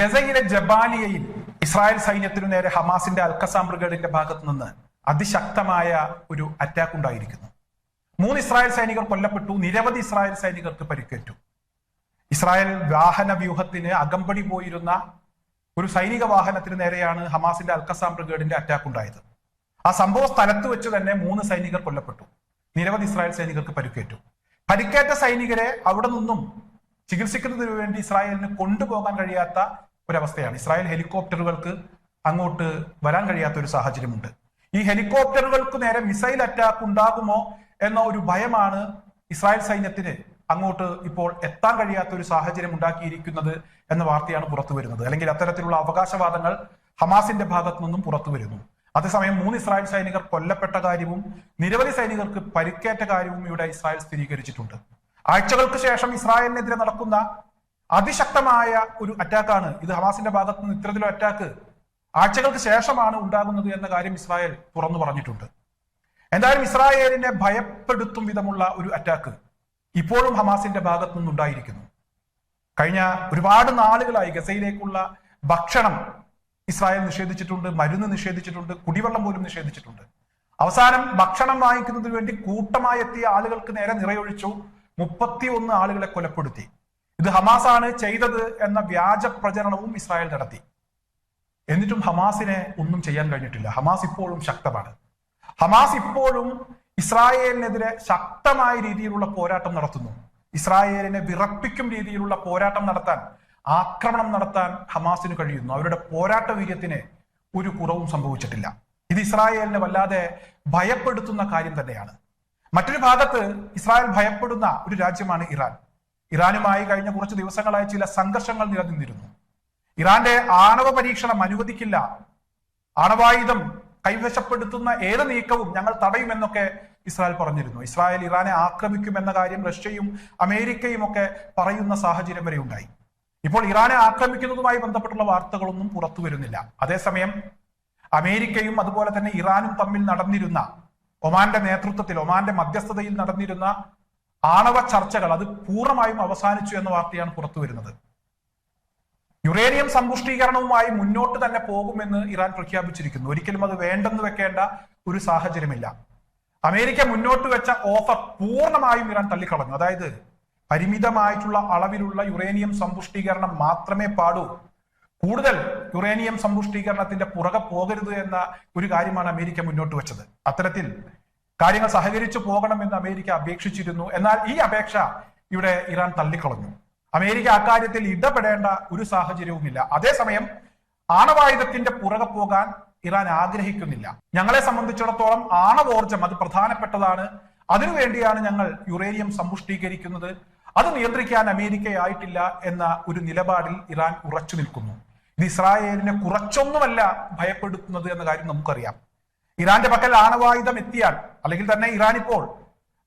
ഗസയിലെ ജബാലിയയിൽ ഇസ്രായേൽ സൈന്യത്തിനു നേരെ ഹമാസിന്റെ അൽക്കസാം ബ്രിഗേഡിന്റെ ഭാഗത്തു നിന്ന് അതിശക്തമായ ഒരു അറ്റാക്ക് ഉണ്ടായിരിക്കുന്നു. മൂന്ന് ഇസ്രായേൽ സൈനികർ കൊല്ലപ്പെട്ടു. നിരവധി ഇസ്രായേൽ സൈനികർക്ക് പരിക്കേറ്റു. ഇസ്രായേൽ വാഹന വ്യൂഹത്തിന് അകമ്പടി പോയിരുന്ന ഒരു സൈനിക വാഹനത്തിന് നേരെയാണ് ഹമാസിന്റെ അൽക്കസാം ബ്രിഗേഡിന്റെ അറ്റാക്ക് ഉണ്ടായത്. ആ സംഭവ സ്ഥലത്ത് വെച്ച് തന്നെ മൂന്ന് സൈനികർ കൊല്ലപ്പെട്ടു. നിരവധി ഇസ്രായേൽ സൈനികർക്ക് പരിക്കേറ്റു. പരിക്കേറ്റ സൈനികരെ അവിടെ നിന്നും ചികിത്സിക്കുന്നതിന് വേണ്ടി ഇസ്രായേലിന് കൊണ്ടുപോകാൻ കഴിയാത്ത ഒരവസ്ഥയാണ്. ഇസ്രായേൽ ഹെലികോപ്റ്ററുകൾക്ക് അങ്ങോട്ട് വരാൻ കഴിയാത്ത ഒരു സാഹചര്യമുണ്ട്. ഈ ഹെലികോപ്റ്ററുകൾക്ക് നേരെ മിസൈൽ അറ്റാക്ക് ഉണ്ടാകുമോ എന്ന ഒരു ഭയമാണ് ഇസ്രായേൽ സൈന്യത്തിന് അങ്ങോട്ട് ഇപ്പോൾ എത്താൻ കഴിയാത്ത ഒരു സാഹചര്യം ഉണ്ടാക്കിയിരിക്കുന്നത് എന്ന വാർത്തയാണ് പുറത്തു വരുന്നത്. അല്ലെങ്കിൽ അത്തരത്തിലുള്ള അവകാശവാദങ്ങൾ ഹമാസിന്റെ ഭാഗത്തു നിന്നും പുറത്തു വരുന്നു. അതേസമയം മൂന്ന് ഇസ്രായേൽ സൈനികർ കൊല്ലപ്പെട്ട കാര്യവും നിരവധി സൈനികർക്ക് പരിക്കേറ്റ കാര്യവും ഇവിടെ ഇസ്രായേൽ സ്ഥിരീകരിച്ചിട്ടുണ്ട്. ആഴ്ചകൾക്ക് ശേഷം ഇസ്രായേലിനെതിരെ നടക്കുന്ന അതിശക്തമായ ഒരു അറ്റാക്കാണ്. ഇത് ഹമാസിന്റെ ഭാഗത്ത് നിന്ന് ഇത്തരത്തിലൊരു അറ്റാക്ക് ആഴ്ചകൾക്ക് ശേഷമാണ് ഉണ്ടാകുന്നത് എന്ന കാര്യം ഇസ്രായേൽ തുറന്നു പറഞ്ഞിട്ടുണ്ട്. എന്തായാലും ഇസ്രായേലിനെ ഭയപ്പെടുത്തും വിധമുള്ള ഒരു അറ്റാക്ക് ഇപ്പോഴും ഹമാസിന്റെ ഭാഗത്തു നിന്നുണ്ടായിരിക്കുന്നു. കഴിഞ്ഞ ഒരുപാട് നാളുകളായി ഗസയിലേക്കുള്ള ഭക്ഷണം ഇസ്രായേൽ നിഷേധിച്ചിട്ടുണ്ട് മരുന്ന് നിഷേധിച്ചിട്ടുണ്ട് കുടിവെള്ളം പോലും നിഷേധിച്ചിട്ടുണ്ട്. അവസാനം ഭക്ഷണം വാങ്ങിക്കുന്നതിന് വേണ്ടി കൂട്ടമായി എത്തിയ ആളുകൾക്ക് നേരെ നിറയൊഴിച്ചു. മുപ്പത്തി ഒന്ന് ആളുകളെ കൊലപ്പെടുത്തി. ഇത് ഹമാസാണ് ചെയ്തത് എന്ന വ്യാജ പ്രചരണവും ഇസ്രായേൽ നടത്തി. എന്നിട്ടും ഹമാസിനെ ഒന്നും ചെയ്യാൻ കഴിഞ്ഞിട്ടില്ല. ഹമാസ് ഇപ്പോഴും ശക്തമാണ്. ഹമാസ് ഇപ്പോഴും ഇസ്രായേലിനെതിരെ ശക്തമായ രീതിയിലുള്ള പോരാട്ടം നടത്തുന്നു. ഇസ്രായേലിനെ വിറപ്പിക്കും രീതിയിലുള്ള പോരാട്ടം നടത്താൻ ആക്രമണം നടത്താൻ ഹമാസിന് കഴിയുന്നു. അവരുടെ പോരാട്ട വീര്യത്തിന് ഒരു കുറവും സംഭവിച്ചിട്ടില്ല. ഇത് ഇസ്രായേലിനെ വല്ലാതെ ഭയപ്പെടുത്തുന്ന കാര്യം തന്നെയാണ്. മറ്റൊരു ഭാഗത്ത് ഇസ്രായേൽ ഭയപ്പെടുന്ന ഒരു രാജ്യമാണ് ഇറാൻ. ഇറാനുമായി കഴിഞ്ഞ കുറച്ച് ദിവസങ്ങളായി ചില സംഘർഷങ്ങൾ നിലനിന്നിരുന്നു. ഇറാന്റെ ആണവ പരീക്ഷണം അനുവദിക്കില്ല. ആണവായുധം കൈവശപ്പെടുത്തുന്ന ഏത് നീക്കവും ഞങ്ങൾ തടയുമെന്നൊക്കെ ഇസ്രായേൽ പറഞ്ഞിരുന്നു. ഇസ്രായേൽ ഇറാനെ ആക്രമിക്കുമെന്ന കാര്യം റഷ്യയും അമേരിക്കയും ഒക്കെ പറയുന്ന സാഹചര്യം വരെ ഉണ്ടായി. ഇപ്പോൾ ഇറാനെ ആക്രമിക്കുന്നതുമായി ബന്ധപ്പെട്ടുള്ള വാർത്തകളൊന്നും പുറത്തു വരുന്നില്ല. അതേസമയം അമേരിക്കയും അതുപോലെ തന്നെ ഇറാനും തമ്മിൽ നടന്നിരുന്ന ഒമാന്റെ നേതൃത്വത്തിൽ ഒമാന്റെ മധ്യസ്ഥതയിൽ നടന്നിരുന്ന ആണവ ചർച്ചകൾ അത് പൂർണമായും അവസാനിച്ചു എന്ന വാർത്തയാണ് പുറത്തു വരുന്നത്. യുറേനിയം സമ്പുഷ്ടീകരണവുമായി മുന്നോട്ട് തന്നെ പോകുമെന്ന് ഇറാൻ പ്രഖ്യാപിച്ചിരിക്കുന്നു. ഒരിക്കലും അത് വേണ്ടെന്ന് വെക്കേണ്ട ഒരു സാഹചര്യമില്ല. അമേരിക്ക മുന്നോട്ട് വെച്ച ഓഫർ പൂർണമായും ഇറാൻ തള്ളിക്കളഞ്ഞു. അതായത് പരിമിതമായിട്ടുള്ള അളവിലുള്ള യുറേനിയം സമ്പുഷ്ടീകരണം മാത്രമേ പാടൂ. കൂടുതൽ യുറേനിയം സമ്പുഷ്ടീകരണത്തിന്റെ പുറകെ പോകരുത് എന്ന ഒരു കാര്യമാണ് അമേരിക്ക മുന്നോട്ട് വെച്ചത്. അത്തരത്തിൽ കാര്യങ്ങൾ സഹകരിച്ചു പോകണമെന്ന് അമേരിക്ക അപേക്ഷിച്ചിരുന്നു. എന്നാൽ ഈ അപേക്ഷ ഇവിടെ ഇറാൻ തള്ളിക്കളഞ്ഞു. അമേരിക്ക അക്കാര്യത്തിൽ ഇടപെടേണ്ട ഒരു സാഹചര്യവുമില്ല. അതേസമയം ആണവായുധത്തിന്റെ പുറകെ പോകാൻ ഇറാൻ ആഗ്രഹിക്കുന്നില്ല. ഞങ്ങളെ സംബന്ധിച്ചിടത്തോളം ആണവോർജം അത് പ്രധാനപ്പെട്ടതാണ്. അതിനുവേണ്ടിയാണ് ഞങ്ങൾ യുറേനിയം സമ്പുഷ്ടീകരിക്കുന്നത്. അത് നിയന്ത്രിക്കാൻ അമേരിക്കയായിട്ടില്ല എന്ന ഒരു നിലപാടിൽ ഇറാൻ ഉറച്ചു നിൽക്കുന്നു. ഇത് ഇസ്രായേലിനെ കുറച്ചൊന്നുമല്ല ഭയപ്പെടുത്തുന്നത് എന്ന കാര്യം നമുക്കറിയാം. ഇറാന്റെ പക്കൽ ആണവായുധം എത്തിയാൽ അല്ലെങ്കിൽ തന്നെ ഇറാൻ ഇപ്പോൾ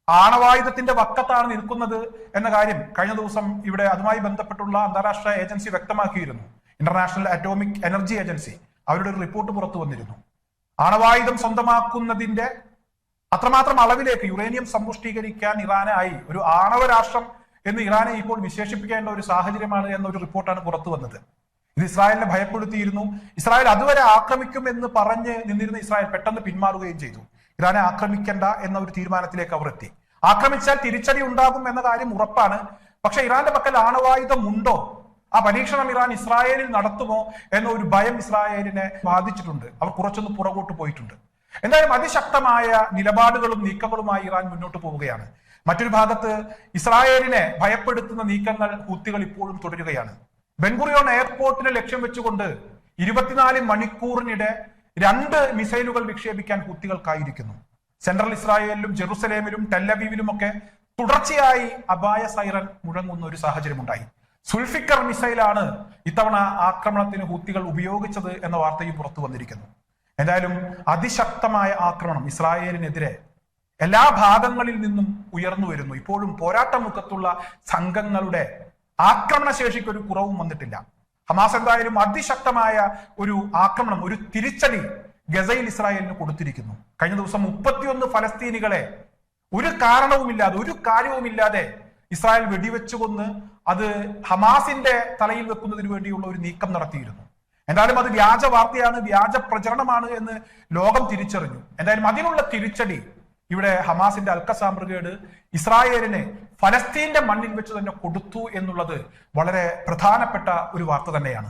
ആണവായുധത്തിന്റെ വക്കത്താണ് നിൽക്കുന്നത് എന്ന കാര്യം കഴിഞ്ഞ ദിവസം ഇവിടെ അതുമായി ബന്ധപ്പെട്ടുള്ള അന്താരാഷ്ട്ര ഏജൻസി വ്യക്തമാക്കിയിരുന്നു. ഇന്റർനാഷണൽ അറ്റോമിക് എനർജി ഏജൻസി അവരുടെ ഒരു റിപ്പോർട്ട് പുറത്തു വന്നിരുന്നു. ആണവായുധം സ്വന്തമാക്കുന്നതിന്റെ അത്രമാത്രം അളവിലേക്ക് യുറേനിയം സമ്പുഷ്ടീകരിക്കാൻ ഇറാനായി ഒരു ആണവ രാഷ്ട്രം എന്ന് ഇറാനെ ഇപ്പോൾ വിശേഷിപ്പിക്കേണ്ട ഒരു സാഹചര്യമാണ് എന്ന ഒരു റിപ്പോർട്ടാണ് പുറത്തു വന്നത്. ഇത് ഇസ്രായേലിനെ ഭയപ്പെടുത്തിയിരുന്നു. ഇസ്രായേൽ അതുവരെ ആക്രമിക്കും എന്ന് പറഞ്ഞ് നിന്നിരുന്ന ഇസ്രായേൽ പെട്ടെന്ന് പിന്മാറുകയും ചെയ്തു. ഇറാനെ ആക്രമിക്കേണ്ട എന്ന ഒരു തീരുമാനത്തിലേക്ക് അവർ എത്തി. ആക്രമിച്ചാൽ തിരിച്ചടി ഉണ്ടാകും എന്ന കാര്യം ഉറപ്പാണ്. പക്ഷെ ഇറാന്റെ പക്കൽ ആണവായുധം ഉണ്ടോ ആ പരീക്ഷണം ഇറാൻ ഇസ്രായേലിൽ നടത്തുമോ എന്ന ഒരു ഭയം ഇസ്രായേലിനെ ബാധിച്ചിട്ടുണ്ട്. അവർ കുറച്ചൊന്ന് പുറകോട്ട് പോയിട്ടുണ്ട്. എന്തായാലും അതിശക്തമായ നിലപാടുകളും നീക്കങ്ങളുമായി ഇറാൻ മുന്നോട്ട് പോവുകയാണ്. മറ്റൊരു ഭാഗത്ത് ഇസ്രായേലിനെ ഭയപ്പെടുത്തുന്ന നീക്കങ്ങൾ ഹൂത്തികൾ ഇപ്പോഴും തുടരുകയാണ്. ബെൻഗുറിയോൺ എയർപോർട്ടിനെ ലക്ഷ്യം വെച്ചുകൊണ്ട് ഇരുപത്തിനാല് മണിക്കൂറിനിടെ രണ്ട് മിസൈലുകൾ വിക്ഷേപിക്കാൻ ഹൂത്തികൾക്കായിരിക്കുന്നു. സെൻട്രൽ ഇസ്രായേലിലും ജെറുസലേമിലും ടെല്ലബീവിലും ഒക്കെ തുടർച്ചയായി അപായ സൈറൻ മുഴങ്ങുന്ന ഒരു സാഹചര്യമുണ്ടായി. സുൽഫിക്കർ മിസൈലാണ് ഇത്തവണ ആക്രമണത്തിന് ഹൂത്തികൾ ഉപയോഗിച്ചത് എന്ന വാർത്തയും പുറത്തു വന്നിരിക്കുന്നു. എന്തായാലും അതിശക്തമായ ആക്രമണം ഇസ്രായേലിനെതിരെ എല്ലാ ഭാഗങ്ങളിൽ നിന്നും ഉയർന്നു വരുന്നു. ഇപ്പോഴും പോരാട്ടമുഖത്തുള്ള സംഘങ്ങളുടെ ആക്രമണശേഷിക്ക് ഒരു കുറവും വന്നിട്ടില്ല. ഹമാസ് എന്തായാലും അതിശക്തമായ ഒരു ആക്രമണം ഒരു തിരിച്ചടി ഗസയിൽ ഇസ്രായേലിന് കൊടുത്തിരിക്കുന്നു. കഴിഞ്ഞ ദിവസം മുപ്പത്തിയൊന്ന് ഫലസ്തീനികളെ ഒരു കാരണവുമില്ലാതെ ഒരു കാര്യവുമില്ലാതെ ഇസ്രായേൽ വെടിവെച്ചു കൊന്ന് അത് ഹമാസിന്റെ തലയിൽ വെക്കുന്നതിന് വേണ്ടിയുള്ള ഒരു നീക്കം നടത്തിയിരുന്നു. എന്തായാലും അത് വ്യാജ വാർത്തയാണ് വ്യാജ പ്രചരണമാണ് എന്ന് ലോകം തിരിച്ചറിഞ്ഞു. എന്തായാലും അതിനുള്ള തിരിച്ചടി ഇവിടെ ഹമാസിന്റെ അൽക്കസാം ബ്രിഗേഡ് ഇസ്രായേലിനെ ഫലസ്തീന്റെ മണ്ണിൽ വെച്ച് തന്നെ കൊടുത്തു എന്നുള്ളത് വളരെ പ്രധാനപ്പെട്ട ഒരു വാർത്ത തന്നെയാണ്.